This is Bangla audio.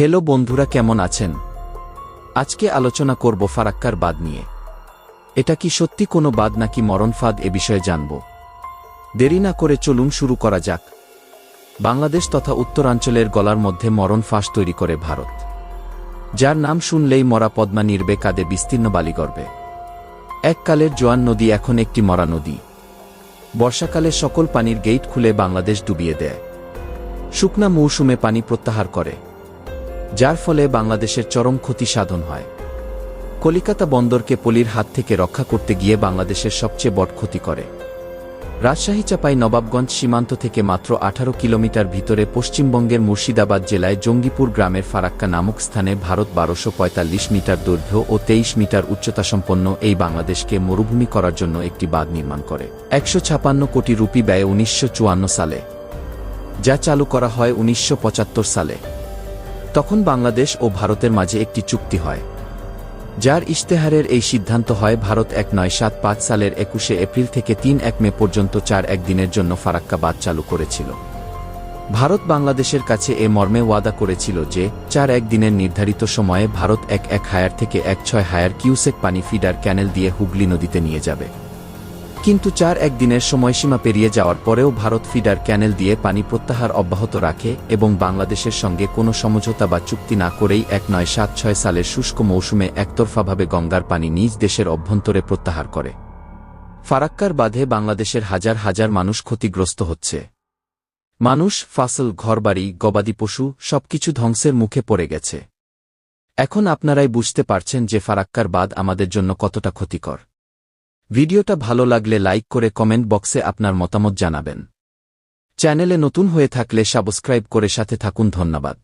হ্যালো বন্ধুরা কেমন আছেন? আজকে আলোচনা করব ফারাক্কার বাদ নিয়ে। এটা কি সত্যি কোনো বাদ নাকি মরণ ফাঁদ এ বিষয়ে জানব। দেরি না করে চলুন শুরু করা যাক। বাংলাদেশ তথা উত্তরাঞ্চলের গলার মধ্যে মরণ ফাঁস তৈরি করে ভারত। যার নাম শুনলেই মরা পদ্মা নির্বে কাঁদে বিস্তীর্ণ বালিগর্বে এককালের জোয়ান নদী এখন একটি মরা নদী। বর্ষাকালে সকল পানির গেট খুলে বাংলাদেশ ডুবিয়ে দেয়। শুকনা মৌসুমে পানি প্রত্যাহার করে। যার ফলে বাংলাদেশের চরম ক্ষতি সাধন হয়। কলিকাতা বন্দরকে পলির হাত থেকে রক্ষা করতে গিয়ে বাংলাদেশের সবচেয়ে বড় ক্ষতি করে। রাজশাহী চাপাই নবাবগঞ্জ সীমান্ত থেকে মাত্র আঠারো কিলোমিটার ভিতরে পশ্চিমবঙ্গের মুর্শিদাবাদ জেলায় জঙ্গিপুর গ্রামের ফারাক্কা নামক স্থানে ভারত বারোশো মিটার দৈর্ঘ্য ও তেইশ মিটার উচ্চতাসম্পন্ন এই বাংলাদেশকে মরুভূমি করার জন্য একটি বাঁধ নির্মাণ করে। একশো কোটি রুপি ব্যয়ে উনিশশো সালে, যা চালু করা হয় উনিশশো পঁচাত্তর সালে। তখন বাংলাদেশ ও ভারতের মাঝে একটি চুক্তি হয়, যার ইশতেহারের এই সিদ্ধান্ত হয় ভারত এক নয় সাত পাঁচ সালের একুশে এপ্রিল থেকে তিন এক মে পর্যন্ত চার একদিনের জন্য ফারাক্কা বাদ চালু করেছিল। ভারত বাংলাদেশের কাছে এ মর্মে ওয়াদা করেছিল যে, চার একদিনের নির্ধারিত সময়ে ভারত এক এক হায়ার থেকে এক ছয় হায়ার কিউসেক পানি ফিডার ক্যানেল দিয়ে হুগলি নদীতে নিয়ে যাবে। কিন্তু চার একদিনের সময়সীমা পেরিয়ে যাওয়ার পরেও ভারত ফিডার ক্যানেল দিয়ে পানি প্রত্যাহার অব্যাহত রাখে এবং বাংলাদেশের সঙ্গে কোনো সমঝোতা বা চুক্তি না করেই এক নয় সাত ছয় সালের শুষ্ক মৌসুমে একতরফাভাবে গঙ্গার পানি নিজ দেশের অভ্যন্তরে প্রত্যাহার করে। ফারাক্কার বাঁধে বাংলাদেশের হাজার হাজার মানুষ ক্ষতিগ্রস্ত হচ্ছে। মানুষ, ফাসল, ঘরবাড়ি, গবাদি পশু সবকিছু ধ্বংসের মুখে পড়ে গেছে। এখন আপনারাই বুঝতে পারছেন যে ফারাক্কার বাদ আমাদের জন্য কতটা ক্ষতিকর। ভিডিওটা ভালো লাগলে লাইক করে কমেন্ট বক্সে আপনার মতামত জানাবেন। চ্যানেলে নতুন হয়ে থাকলে সাবস্ক্রাইব করে সাথে থাকুন, ধন্যবাদ।